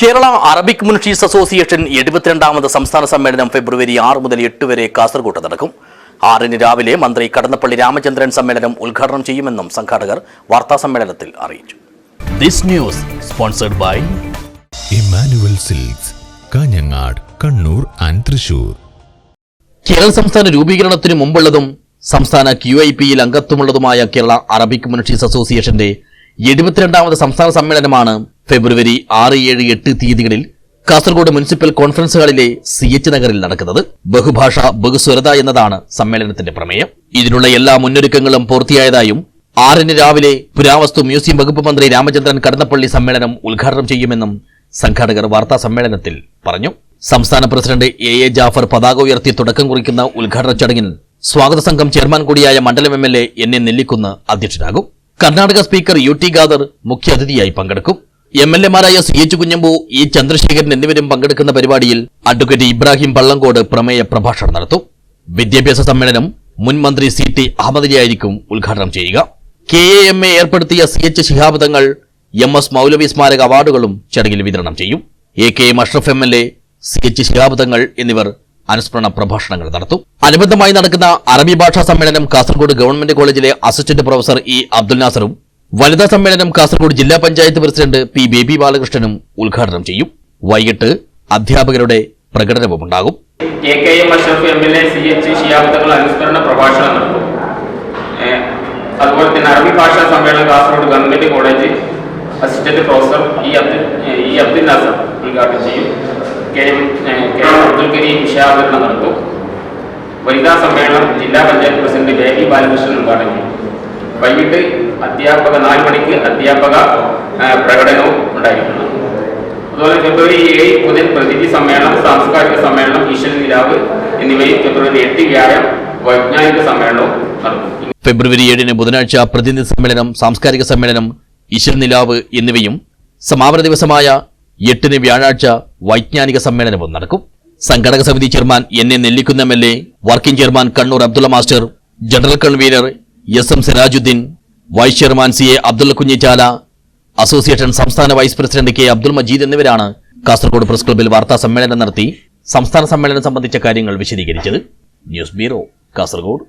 Kerala Arabic Munshis association എഴുപത്തിരണ്ടാമത് സംസ്ഥാന സമ്മേളനം ഫെബ്രുവരി ആറ് മുതൽ എട്ട് വരെ കാസർഗോട്ട് നടക്കും. ആറിന് രാവിലെ മന്ത്രി കടന്നപ്പള്ളി രാമചന്ദ്രൻ സമ്മേളനം ഉദ്ഘാടനം ചെയ്യുമെന്നും സംഘാടകർ വാർത്താ സമ്മേളനത്തിൽ അറിയിച്ചു. This news sponsored by Emmanuel silks Kanhangad Kannur and Thrissur Kerala സംസ്ഥാന രൂപീകരണത്തിന് മുമ്പുള്ളതും സംസ്ഥാന ക്യു ഐ പിയിൽ അംഗത്വമുള്ളതുമായ കേരള അറബിക് മുൻഷീസ് അസോസിയേഷന്റെ എഴുപത്തിരണ്ടാമത് സംസ്ഥാന സമ്മേളനമാണ് ഫെബ്രുവരി ആറ് ഏഴ് എട്ട് തീയതികളിൽ കാസർഗോഡ് മുനിസിപ്പൽ കോൺഫറൻസ് ഹാളിലെ സി എച്ച് നഗറിൽ നടക്കുന്നത്. ബഹുഭാഷ ബഹുസ്വരത എന്നതാണ് സമ്മേളനത്തിന്റെ പ്രമേയം. ഇതിനുള്ള എല്ലാ മുന്നൊരുക്കങ്ങളും പൂർത്തിയായതായും ആറിന് രാവിലെ പുരാവസ്തു മ്യൂസിയം വകുപ്പ് മന്ത്രി രാമചന്ദ്രൻ കടന്നപ്പള്ളി സമ്മേളനം ഉദ്ഘാടനം ചെയ്യുമെന്നും സംഘാടകർ വാർത്താ സമ്മേളനത്തിൽ പറഞ്ഞു. സംസ്ഥാന പ്രസിഡന്റ് എ എ ജാഫർ പതാക ഉയർത്തി തുടക്കം കുറിക്കുന്ന ഉദ്ഘാടന ചടങ്ങിൽ സ്വാഗത സംഘം ചെയർമാൻ കൂടിയായ മണ്ഡലം M L A N A Nellikkunnu അധ്യക്ഷനാകും. Karnataka speaker U T Khader മുഖ്യാതിഥിയായി പങ്കെടുക്കും. M L എമാരായ C H Kunhambu E Chandrasekharan എന്നിവരും പങ്കെടുക്കുന്ന പരിപാടിയിൽ അഡ്വക്കേറ്റ് ഇബ്രാഹിം പള്ളങ്കോട് പ്രമേയ പ്രഭാഷണം നടത്തും. വിദ്യാഭ്യാസ സമ്മേളനം മുൻ മന്ത്രി സി ടി അഹമ്മദിയായിരിക്കും ഉദ്ഘാടനം ചെയ്യുക. കെ എ എം എ ഏർപ്പെടുത്തിയ C H Shihab Thangal M S Moulavi സ്മാരക അവാർഡുകളും ചടങ്ങിൽ വിതരണം ചെയ്യും. A K M Ashraf M L A C H Shihab Thangal എന്നിവർ അനുസ്മരണ പ്രഭാഷണങ്ങൾ നടത്തും. അനുബന്ധമായി നടക്കുന്ന അറബി ഭാഷാ സമ്മേളനം കാസർഗോഡ് ഗവൺമെന്റ് കോളേജിലെ അസിസ്റ്റന്റ് പ്രൊഫസർ ഇ അബ്ദുൽ നാസറും വനിതാ സമ്മേളനം കാസർഗോഡ് ജില്ലാ പഞ്ചായത്ത് പ്രസിഡന്റ് പി ബേബി ബാലകൃഷ്ണനും ഉദ്ഘാടനം ചെയ്യും. വൈകിട്ട് അധ്യാപകരുടെ പ്രകടനവും ഉണ്ടാകും K K M Ashraf M L A C H അനുസ്മരണ പ്രഭാഷണം നടത്തും. അതുപോലെ തന്നെ അറബി ഭാഷാ സമ്മേളനം Kasaragod government college assistant professor E Abdul E Abdul Nasser ഉദ്ഘാടനം ചെയ്യും. K M K M Abdul Karim വിഷയാവതരണം വനിതാ സമ്മേളനം ജില്ലാ പഞ്ചായത്ത് പ്രസിഡന്റ് ബേബി ബാലകൃഷ്ണൻ ഉദ്ഘാടനം ചെയ്യും. വൈകിട്ട് അധ്യാപക നാല് മണിക്ക് അധ്യാപക പ്രകടനവും ഉണ്ടായിരിക്കുന്നു. അതുപോലെ ഫെബ്രുവരി ഏഴ് മുതൽ പ്രതിനിധി സമ്മേളനം സാംസ്കാരിക സമ്മേളനം ഈശ്വര നിലാവ് എന്നിവയും ഫെബ്രുവരി എട്ട് വ്യാഴം വൈജ്ഞാനിക സമ്മേളനവും നടക്കും ഫെബ്രുവരി ഏഴിന് ബുധനാഴ്ച പ്രതിനിധി സമ്മേളനം സാംസ്കാരിക സമ്മേളനം ഈശ്വർ നിലാവ് എന്നിവയും സമാപന ദിവസമായ എട്ടിന് വ്യാഴാഴ്ച വൈജ്ഞാനിക സമ്മേളനവും നടക്കും. സംഘടക സമിതി chairman N A Nellikkunnu L A working chairman Kannur Abdullah master general convener S M Sirajuddin vice chairman C A Abdul Kunhichala association സംസ്ഥാന vice president K Abdul Majeed എന്നിവരാണ് കാസർഗോഡ് പ്രസ് ക്ലബ്ബിൽ വാർത്താ സമ്മേളനം നടത്തി സംസ്ഥാന സമ്മേളനം സംബന്ധിച്ച കാര്യങ്ങൾ വിശദീകരിച്ചത്. News bureau Kasaragod